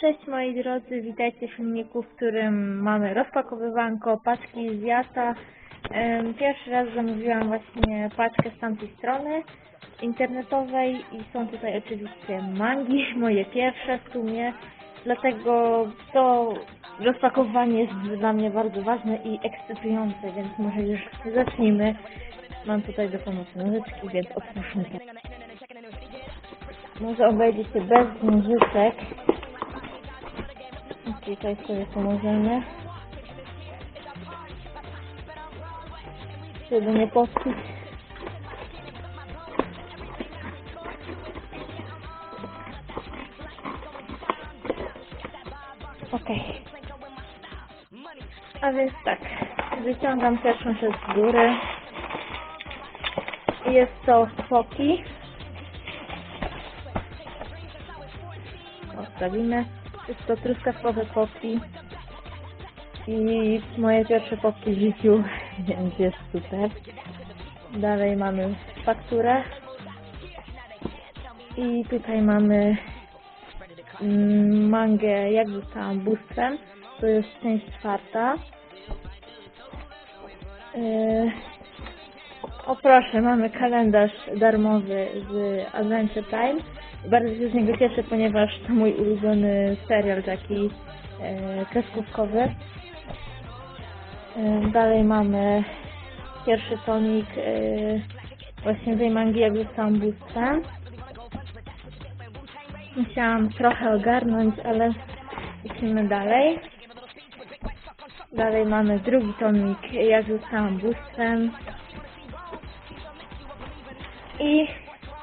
Cześć moi drodzy, witajcie w filmiku, w którym mamy rozpakowywanko paczki z Jata. Pierwszy raz zamówiłam właśnie paczkę z tamtej strony internetowej i są tutaj oczywiście mangi, moje pierwsze w sumie. Dlatego to rozpakowanie jest dla mnie bardzo ważne i ekscytujące, więc może już zacznijmy. Mam tutaj do pomocy nożyczki, więc otwórzmy. Może obejdzie się bez nożyczek. Tutaj sobie pomożemy. Żeby nie popsuć. Okej. A więc tak, wyciągam pierwszą rzecz z góry. Jest to foki. Odstawimy. Jest to truskawkowe popki. I moje pierwsze popki w życiu, więc jest super. Dalej mamy fakturę. I tutaj mamy mm, mangę, jak zostałam bóstwem. To jest część czwarta. Yy, o proszę, mamy kalendarz darmowy z Adventure Time. Bardzo się z niego cieszę, ponieważ to mój ulubiony serial taki e, kreskówkowy. E, dalej mamy pierwszy tonik e, właśnie tej mangi, jak zostałam bóstwem. Musiałam trochę ogarnąć, ale lecimy dalej. Dalej mamy drugi tomik, jak zostałam bóstwem. I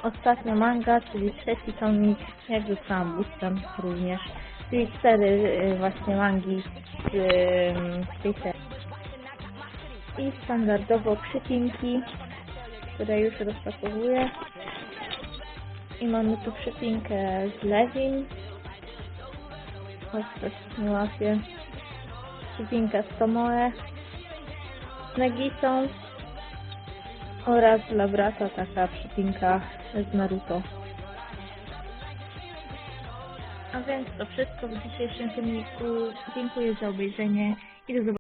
ostatnia manga, czyli trzeci tomik, jak zostałam bóstwem również. Czyli cztery y, właśnie mangi z, z tej serii. I standardowo przypinki, które już rozpakowuję. I mamy tu przypinkę z Lewin. Choć coś nie łapie. Przypinka z Tomoe. Z Nagitą. Oraz dla brata taka przypinka z Naruto. A więc to wszystko w dzisiejszym filmiku. Dziękuję za obejrzenie i do zobaczenia.